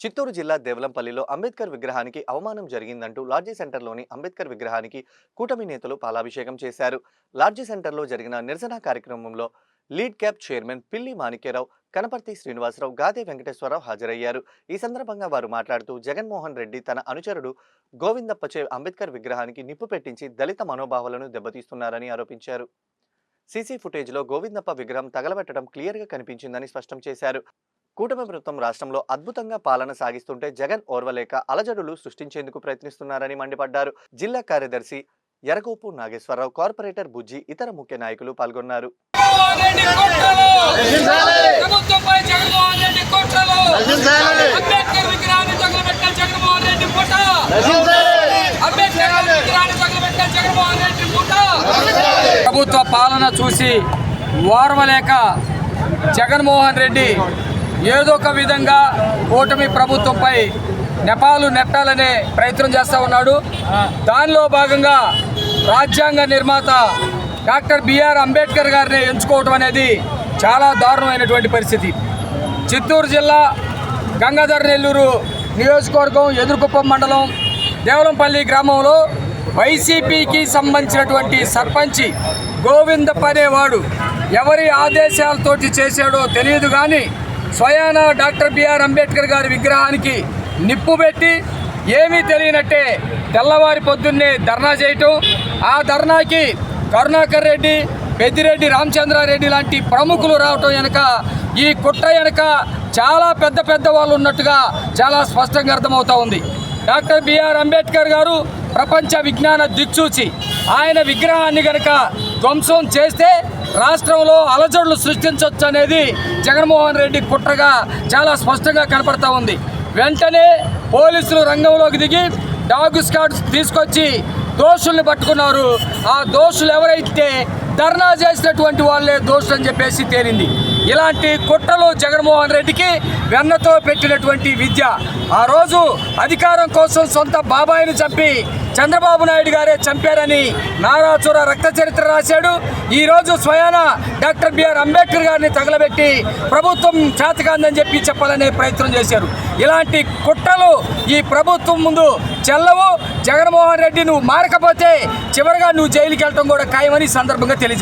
చిత్తూరు జిల్లా దేవలంపల్లిలో అంబేద్కర్ విగ్రహానికి అవమానం జరిగిందంటూ లాడ్జీ సెంటర్లోని అంబేద్కర్ విగ్రహానికి కూటమి నేతలు పాలాభిషేకం చేశారు. లార్జీ సెంటర్లో జరిగిన నిరసన కార్యక్రమంలో లీడ్ క్యాబ్ చైర్మన్ పిల్లి మాణిక్యరావు కనపర్తి శ్రీనివాసరావు గాదే వెంకటేశ్వరరావు హాజరయ్యారు. ఈ సందర్భంగా వారు మాట్లాడుతూ జగన్మోహన్ రెడ్డి తన అనుచరుడు గోవిందప్పచే అంబేద్కర్ విగ్రహానికి నిప్పు పెట్టించి దళిత మనోభావాలను దెబ్బతీస్తున్నారని ఆరోపించారు. సీసీ ఫుటేజ్లో గోవిందప్ప విగ్రహం తగలబెట్టడం క్లియర్గా కనిపించిందని స్పష్టం చేశారు. కూటమి ప్రభుత్వం రాష్ట్రంలో అద్భుతంగా పాలన సాగిస్తుంటే జగన్ ఓర్వలేక అలజడులు సృష్టించేందుకు ప్రయత్నిస్తున్నారని మండిపడ్డారు. జిల్లా కార్యదర్శి ఎరగోపు నాగేశ్వరరావు కార్పొరేటర్ బుజ్జి ఇతర ముఖ్య నాయకులు పాల్గొన్నారు. ప్రభుత్వ పాలన చూసి ఓర్వలేక జగన్మోహన్ రెడ్డి ఏదో ఒక విధంగా కూటమి ప్రభుత్వంపై నెపాలు నెట్టాలనే ప్రయత్నం చేస్తూ ఉన్నాడు. దానిలో భాగంగా రాజ్యాంగ నిర్మాత డాక్టర్ బిఆర్ అంబేద్కర్ గారిని ఎంచుకోవటం అనేది చాలా దారుణమైనటువంటి పరిస్థితి. చిత్తూరు జిల్లా గంగాధర నెల్లూరు నియోజకవర్గం ఎదురుకుప్పం మండలం దేవలంపల్లి గ్రామంలో వైసీపీకి సంబంధించినటువంటి సర్పంచి గోవిందప్ప అనేవాడు ఎవరి ఆదేశాలతోటి చేశాడో తెలియదు కానీ స్వయాన డాక్టర్ బిఆర్ అంబేద్కర్ గారి విగ్రహానికి నిప్పు పెట్టి ఏమీ తెలియనట్టే తెల్లవారి పొద్దున్నే ధర్నా చేయటం. ఆ ధర్నాకి కరుణాకర్ రెడ్డి పెద్దిరెడ్డి రామచంద్రారెడ్డి లాంటి ప్రముఖులు రావటం వెనక ఈ కుట్ర వెనక చాలా పెద్ద పెద్ద వాళ్ళు ఉన్నట్టుగా చాలా స్పష్టంగా అర్థమవుతా ఉంది. డాక్టర్ బిఆర్ అంబేద్కర్ గారు ప్రపంచ విజ్ఞాన దిక్సూచి. ఆయన విగ్రహాన్ని గనక ధ్వంసం చేస్తే రాష్ట్రంలో అలజడులు సృష్టించవచ్చు అనేది జగన్మోహన్ రెడ్డి కుట్రగా చాలా స్పష్టంగా కనపడతా ఉంది. వెంటనే పోలీసులు రంగంలోకి దిగి డాగ్ స్కాడ్ తీసుకొచ్చి దోషుల్ని పట్టుకున్నారు. ఆ దోషులు ఎవరైతే ధర్నా చేసినటువంటి వాళ్ళే దోషులు అని చెప్పేసి తేలింది. ఇలాంటి కుట్రలు జగన్మోహన్ రెడ్డికి వెన్నతో పెట్టినటువంటి విద్య. ఆ రోజు అధికారం కోసం సొంత బాబాయిని చంపి చంద్రబాబు నాయుడు గారే చంపారని నారాచుర రక్త చరిత్ర రాశాడు. ఈరోజు స్వయాన డాక్టర్ బిఆర్ అంబేద్కర్ గారిని తగలబెట్టి ప్రభుత్వం చేతకాందని చెప్పి చెప్పాలనే ప్రయత్నం చేశారు. ఇలాంటి కుట్రలు ఈ ప్రభుత్వం ముందు చెల్లవు. జగన్మోహన్ రెడ్డి నువ్వు మారకపోతే చివరిగా నువ్వు జైలుకి వెళ్ళటం కూడా ఖాయమని ఈ సందర్భంగా తెలియజేస్తాను